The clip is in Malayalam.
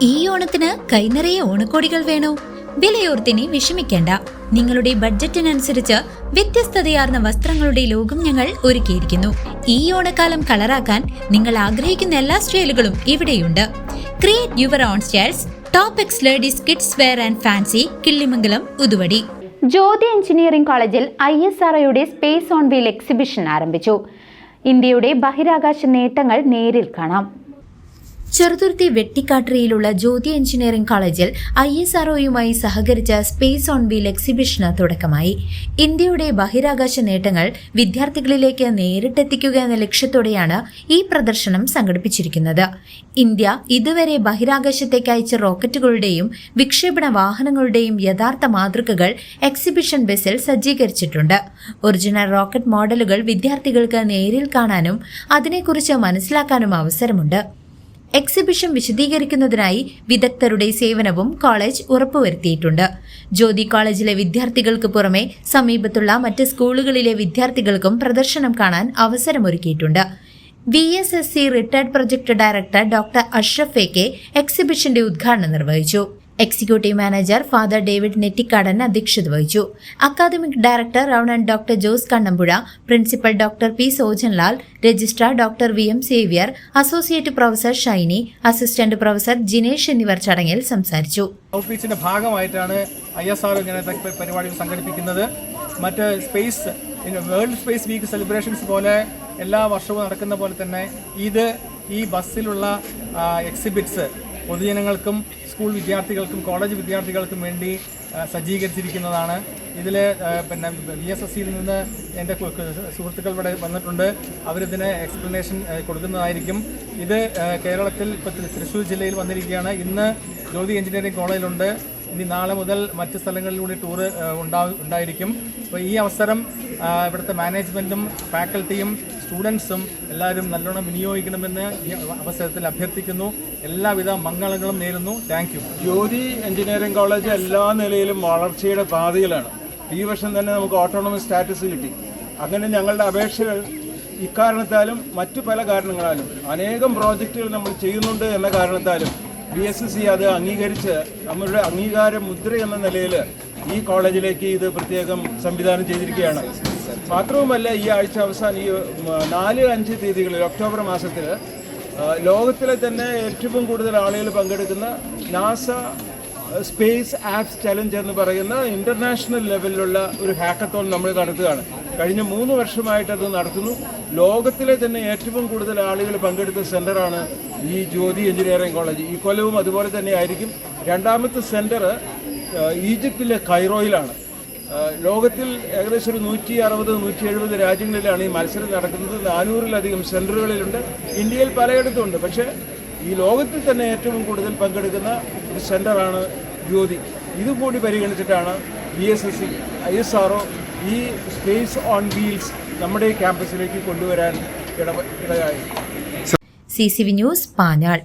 ഈ ഓണത്തിന് കൈനിറയെ ഓണക്കോടികൾ വേണോ? വിലയോർത്തിനി വിഷമിക്കേണ്ട. നിങ്ങളുടെ ബഡ്ജറ്റിനനുസരിച്ച് വ്യത്യസ്തതയാർന്ന വസ്ത്രങ്ങളുടെ ലോകം ഞങ്ങൾ ഒരുക്കിയിരിക്കുന്നു. ഈ ഓണക്കാലം കളറാക്കാൻ നിങ്ങൾ ആഗ്രഹിക്കുന്ന എല്ലാ സ്റ്റൈലുകളും ഇവിടെയുണ്ട്. Create your own styles top X ladies kids wear and fancy Killimangalam Uthuvadi Jyothi engineering കോളേജിൽ ഐ എസ് ആർഒയുടെ സ്പേസ് ഓൺ വീൽ എക്സിബിഷൻ ആരംഭിച്ചു. ഇന്ത്യയുടെ ബഹിരാകാശ നേട്ടങ്ങൾ നേരിൽ കാണാം. ചെറുതുരുത്തി വെട്ടിക്കാട്ടറിയിലുള്ള ജ്യോതി എഞ്ചിനീയറിംഗ് കോളേജിൽ ഐ എസ് ആർഒയുമായി സഹകരിച്ച സ്പേസ് ഓൺ വീൽ എക്സിബിഷന് തുടക്കമായി. ഇന്ത്യയുടെ ബഹിരാകാശ നേട്ടങ്ങൾ വിദ്യാർത്ഥികളിലേക്ക് നേരിട്ടെത്തിക്കുക എന്ന ലക്ഷ്യത്തോടെയാണ് ഈ പ്രദർശനം സംഘടിപ്പിച്ചിരിക്കുന്നത്. ഇന്ത്യ ഇതുവരെ ബഹിരാകാശത്തേക്ക് അയച്ച റോക്കറ്റുകളുടെയും വിക്ഷേപണ വാഹനങ്ങളുടെയും യഥാർത്ഥ മാതൃകകൾ എക്സിബിഷൻ ബസ്സിൽ സജ്ജീകരിച്ചിട്ടുണ്ട്. ഒറിജിനൽ റോക്കറ്റ് മോഡലുകൾ വിദ്യാർത്ഥികൾക്ക് നേരിൽ കാണാനും അതിനെക്കുറിച്ച് മനസ്സിലാക്കാനും അവസരമുണ്ട്. എക്സിബിഷൻ വിശദീകരിക്കുന്നതിനായി വിദഗ്ധരുടെ സേവനവും കോളേജ് ഉറപ്പുവരുത്തിയിട്ടുണ്ട്. ജ്യോതി കോളേജിലെ വിദ്യാർത്ഥികൾക്ക് പുറമെ സമീപത്തുള്ള മറ്റ് സ്കൂളുകളിലെ വിദ്യാർത്ഥികൾക്കും പ്രദർശനം കാണാൻ അവസരമൊരുക്കിയിട്ടുണ്ട്. V S S C retired project director doctor Ashraf A K എക്സിബിഷന്റെ ഉദ്ഘാടനം നിർവഹിച്ചു. Executive manager father David Nettikadan അധ്യക്ഷത വഹിച്ചു academic director reverend doctor Jose Kannampuzha principal doctor P Sojanlal registrar doctor V M Xavier associate professor Shiny assistant professor Jinesh എന്നിവർ ചടങ്ങിൽ സംസാരിച്ചു. ഔട്ട്റീച്ചിന്റെ ഭാഗമായിട്ടാണ് ഐ എസ് ആർ ഇങ്ങനത്തെ പ- പരിപാടികൾ സംഘടിപ്പിക്കുന്നത്. മറ്റ് space world space week celebrations പോലെ എല്ലാ വർഷവും നടക്കുന്ന പോലെ തന്നെ ഇത് ഈ ബസ്സിലുള്ള എക്സിബിറ്റ്സ് പൊതുജനങ്ങൾക്കും സ്കൂൾ വിദ്യാർത്ഥികൾക്കും കോളേജ് വിദ്യാർത്ഥികൾക്കും വേണ്ടി സജ്ജീകരിച്ചിരിക്കുന്നതാണ്. ഇതിൽ പിന്നെ വി എസ് എസ് സിയിൽ നിന്ന് എന്റെ സുഹൃത്തുക്കൾ ഇവിടെ വന്നിട്ടുണ്ട്. അവരിതിന് എക്സ്പ്ലനേഷൻ കൊടുക്കുന്നതായിരിക്കും. ഇത് കേരളത്തിൽ ഇപ്പോൾ തൃശ്ശൂർ ജില്ലയിൽ വന്നിരിക്കുകയാണ്. ഇന്ന് ജ്യോതി എഞ്ചിനീയറിംഗ് കോളേജിലുണ്ട്. ഇനി നാളെ മുതൽ മറ്റ് സ്ഥലങ്ങളിലൂടെ ടൂറ് ഉണ്ടാ ഉണ്ടായിരിക്കും. അപ്പോൾ ഈ അവസരം ഇവിടുത്തെ മാനേജ്മെന്റും ഫാക്കൽറ്റിയും സ്റ്റുഡൻസും എല്ലാവരും നല്ലോണം വിനിയോഗിക്കണമെന്ന് ഈ അവസരത്തിൽ അഭ്യർത്ഥിക്കുന്നു. എല്ലാവിധ മംഗളങ്ങളും നേരുന്നു. Thank you Jyothi engineering college എല്ലാ നിലയിലും വളർച്ചയുടെ പാതയിലാണ്. ഈ വർഷം തന്നെ നമുക്ക് ഓട്ടോണമസ് സ്റ്റാറ്റസ് കിട്ടി. അങ്ങനെ ഞങ്ങളുടെ അപേക്ഷകൾ ഇക്കാരണത്താലും മറ്റു പല കാരണങ്ങളാലും അനേകം പ്രോജക്റ്റുകൾ നമ്മൾ ചെയ്യുന്നുണ്ട് എന്ന കാരണത്താലും ബി എസ് എസ് സി അത് അംഗീകരിച്ച് നമ്മളുടെ അംഗീകാര മുദ്ര എന്ന നിലയിൽ ഈ കോളേജിലേക്ക് ഇത് പ്രത്യേകം സംവിധാനം ചെയ്തിരിക്കുകയാണ്. മാത്രവുമല്ല ഈ ആഴ്ച അവസാനം ഈ നാല് അഞ്ച് തീയതികളിൽ ഒക്ടോബർ മാസത്തിൽ ലോകത്തിലെ തന്നെ ഏറ്റവും കൂടുതൽ ആളുകൾ പങ്കെടുക്കുന്ന നാസ സ്പേസ് ആപ്സ് ചലഞ്ച് എന്ന് പറയുന്ന ഇന്റർനാഷണൽ ലെവലിലുള്ള ഒരു ഹാക്കത്തോൺ നമ്മൾ നടത്തുകയാണ്. കഴിഞ്ഞ മൂന്ന് വർഷമായിട്ട് അത് നടത്തുന്നു. ലോകത്തിലെ തന്നെ ഏറ്റവും കൂടുതൽ ആളുകൾ പങ്കെടുത്ത സെന്ററാണ് ഈ ജ്യോതി എഞ്ചിനീയറിംഗ് കോളേജ്. ഈ കൊല്ലവും അതുപോലെ തന്നെ ആയിരിക്കും. രണ്ടാമത്തെ സെന്റർ ഈജിപ്തിലെ കൈറോയിലാണ്. ലോകത്തിൽ ഏകദേശം ഒരു നൂറ്റി അറുപത് നൂറ്റി എഴുപത് രാജ്യങ്ങളിലാണ് ഈ മത്സരം നടക്കുന്നത്. നാനൂറിലധികം സെന്ററുകളിലുണ്ട് ഇന്ത്യയിൽ പലയിടത്തുമുണ്ട്. പക്ഷേ ഈ ലോകത്തിൽ തന്നെ ഏറ്റവും കൂടുതൽ പങ്കെടുക്കുന്ന ഒരു സെന്ററാണ് ജ്യോതി. ഇതുകൂടി പരിഗണിച്ചിട്ടാണ് B S S C I S R ഈ സ്പേസ് ഓൺ വീൽസ് നമ്മുടെ ക്യാമ്പസിലേക്ക് കൊണ്ടുവരാൻ ഇട ഇടയായി C C V news Panjal.